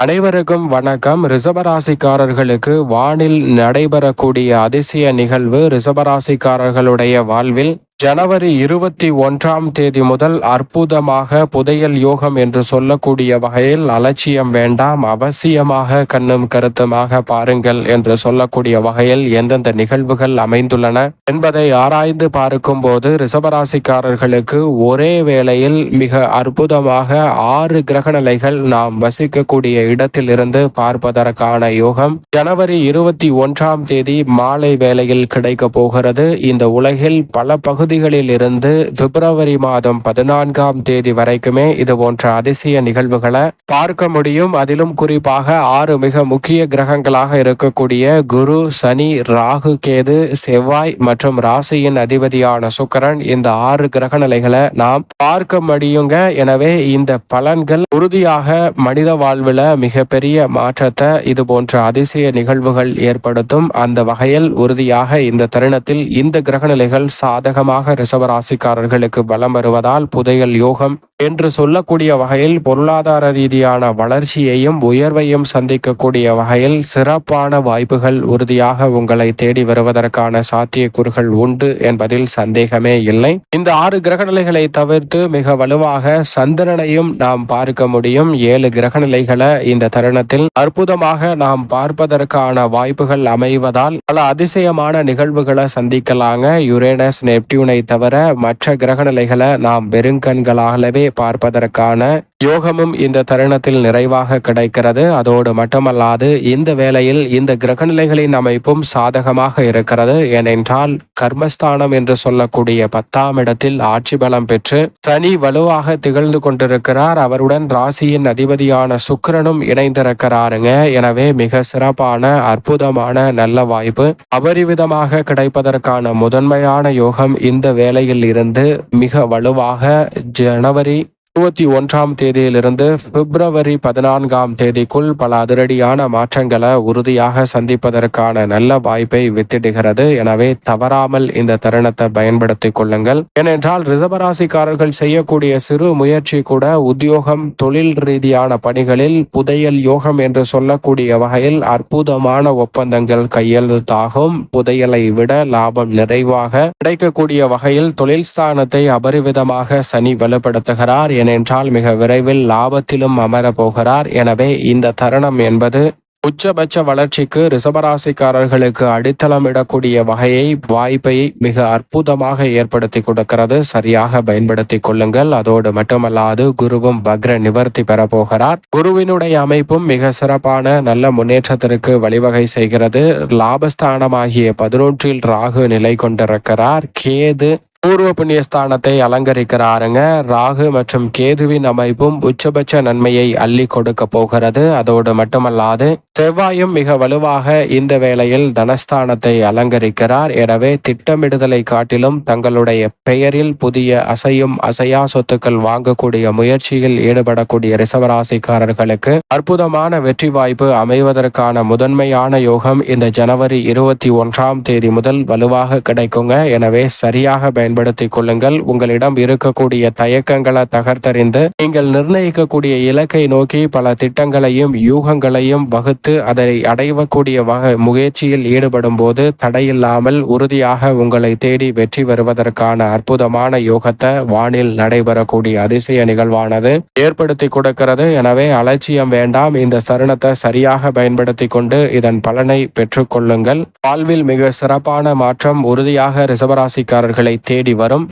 அனைவருக்கும் வணக்கம். ரிசபராசிக்காரர்களுக்கு வானில் நடைபெறக்கூடிய அதிசய நிகழ்வு ரிசபராசிக்காரர்களுடைய வாழ்வில் ஜனவரி இருபத்தி ஒன்றாம் தேதி முதல் அற்புதமாக புதையல் யோகம் என்று சொல்லக்கூடிய வகையில் அலட்சியம் வேண்டாம் அவசியமாக கண்ணும் கருத்துமாக பாருங்கள் என்று சொல்லக்கூடிய வகையில் எந்தெந்த நிகழ்வுகள் அமைந்துள்ளன என்பதை ஆராய்ந்து பார்க்கும் போது ரிசபராசிக்காரர்களுக்கு ஒரே வேளையில் மிக அற்புதமாக ஆறு கிரகநிலைகள் நாம் வசிக்கக்கூடிய இடத்திலிருந்து பார்ப்பதற்கான யோகம் ஜனவரி இருபத்தி ஒன்றாம் தேதி மாலை வேளையில் கிடைக்க போகிறது. இந்த உலகில் பல பகுதி பகுதிகளில் இருந்து பிப்ரவரி மாதம் பதினான்காம் தேதி வரைக்குமே இது போன்ற அதிசய நிகழ்வுகளை பார்க்க முடியும். அதிலும் குறிப்பாக ஆறு மிக முக்கிய கிரகங்களாக இருக்கக்கூடிய குரு சனி ராகு கேது செவ்வாய் மற்றும் ராசியின் அதிபதியான சுக்கரன் இந்த ஆறு கிரக நிலைகளை நாம் பார்க்க முடியுங்க. எனவே இந்த பலன்கள் உறுதியாக மனித வாழ்வில் மிகப்பெரிய மாற்றத்தை இது போன்ற அதிசய நிகழ்வுகள் ஏற்படுத்தும். அந்த வகையில் உறுதியாக இந்த தருணத்தில் இந்த கிரகநிலைகள் சாதகமாக காரணமாக ரிசவராசிக்காரர்களுக்கு பலம் வருவதால் புதையல் யோகம் என்று சொல்லக்கூடிய வகையில் பொருளாதார ரீதியான வளர்ச்சியையும் உயர்வையும் சந்திக்கக்கூடிய வகையில் சிறப்பான வாய்ப்புகள் உறுதியாக உங்களை தேடி வருவதற்கான சாத்தியக்கூறுகள் உண்டு என்பதில் சந்தேகமே இல்லை. இந்த ஆறு கிரகநிலைகளை தவிர்த்து மிக வலுவாக சந்திரனையும் நாம் பார்க்க முடியும். ஏழு கிரகநிலைகளை இந்த தருணத்தில் அற்புதமாக நாம் பார்ப்பதற்கான வாய்ப்புகள் அமைவதால் பல அதிசயமான நிகழ்வுகளை சந்திக்கலாங்க. யுரேனஸ் நெப்டியூன் சூனை தவிர மற்ற கிரகநிலைகளை நாம் வெறுங்கண்களாகவே பார்ப்பதற்கான யோகமும் இந்த தருணத்தில் நிறைவாக கிடைக்கிறது. அதோடு மட்டுமல்லாது இந்த வேளையில் இந்த கிரகநிலைகளின் அமைப்பும் சாதகமாக இருக்கிறது. ஏனென்றால் கர்மஸ்தானம் என்று சொல்லக்கூடிய பத்தாம் இடத்தில் ஆட்சி பலம் பெற்று சனி வலுவாக திகழ்ந்து கொண்டிருக்கிறார். அவருடன் ராசியின் அதிபதியான சுக்கரனும் இணைந்திருக்கிறாருங்க. எனவே மிக சிறப்பான அற்புதமான நல்ல வாய்ப்பு. அபரிவிதமாக கிடைப்பதற்கான முதன்மையான யோகம் இந்த வேளையில் இருந்து மிக வலுவாக ஜனவரி இருபத்தி ஒன்றாம் தேதியிலிருந்து பிப்ரவரி பதினான்காம் தேதிக்குள் பல அதிரடியான மாற்றங்களை உறுதியாக சந்திப்பதற்கான நல்ல வாய்ப்பை வித்திடுகிறது. எனவே தவறாமல் இந்த தருணத்தை பயன்படுத்திக் கொள்ளுங்கள். ஏனென்றால் ரிசர்வராசிக்காரர்கள் செய்யக்கூடிய சிறு முயற்சி கூட உத்தியோகம் தொழில் ரீதியான பணிகளில் புதையல் யோகம் என்று சொல்லக்கூடிய வகையில் அற்புதமான ஒப்பந்தங்கள் கையெழுத்தாகும். புதையலை விட லாபம் நிறைவாக கிடைக்கக்கூடிய வகையில் தொழில் ஸ்தானத்தை அபரிவிதமாக சனி வலுப்படுத்துகிறார். ஏனென்றால் மிக விரைவில் லாபத்திலும் அமரப்போகிறார். எனவே இந்த தருணம் என்பது உச்சபட்ச வளர்ச்சிக்கு ரிசபராசிக்காரர்களுக்கு அடித்தளமிடக்கூடிய வகையை வாய்ப்பை மிக அற்புதமாக ஏற்படுத்தி கொடுக்கிறது. சரியாக பயன்படுத்தி கொள்ளுங்கள். அதோடு மட்டுமல்லாது குருவும் வக்ர நிவர்த்தி பெறப்போகிறார் குருவினுடைய அமைப்பும் மிக சிறப்பான நல்ல முன்னேற்றத்திற்கு வழிவகை செய்கிறது. லாபஸ்தானமாகிய பதினொன்றில் ராகு நிலை கொண்டிருக்கிறார். கேது பூர்வ புண்ணியஸ்தானத்தை அலங்கரிக்கிறாருங்க. ராகு மற்றும் கேதுவின் அமைப்பும் உச்சபட்ச நன்மையை அள்ளி கொடுக்க போகிறது. அதோடு மட்டுமல்லாது செவ்வாயும் மிக வலுவாக இந்த வேளையில் தனஸ்தானத்தை அலங்கரிக்கிறார். எனவே திட்டமிடுதலை காட்டிலும் தங்களுடைய பெயரில் புதிய அசையும் அசையா சொத்துக்கள் வாங்கக்கூடிய முயற்சியில் ஈடுபடக்கூடிய ரிசவராசிக்காரர்களுக்கு அற்புதமான வெற்றி வாய்ப்பு அமைவதற்கான முதன்மையான யோகம் இந்த ஜனவரி இருபத்தி ஒன்றாம் தேதி முதல் வலுவாக கிடைக்குங்க. எனவே சரியாக பயன்படுத்திக் கொள்ளுங்கள். உங்களிடம் இருக்கக்கூடிய தயக்கங்களை தகர்த்தறிந்து நீங்கள் நிர்ணயிக்கக்கூடிய இலக்கை நோக்கி பல திட்டங்களையும் யூகங்களையும் வகுத்து அதை அடையக்கூடிய வகை முயற்சியில் ஈடுபடும் போது தடையில்லாமல் உறுதியாக உங்களை தேடி வெற்றி வருவதற்கான அற்புதமான யோகத்தை வானில் நடைபெறக்கூடிய அதிசய நிகழ்வானது ஏற்படுத்தி கொடுக்கிறது. எனவே அலட்சியம் வேண்டாம். இந்த சருணத்தை சரியாக பயன்படுத்தி கொண்டு இதன் பலனை பெற்றுக்கொள்ளுங்கள் வாழ்வில் மிக சிறப்பான மாற்றம் உறுதியாக ரிசவராசிக்காரர்களை தேடி தேடி வரும்.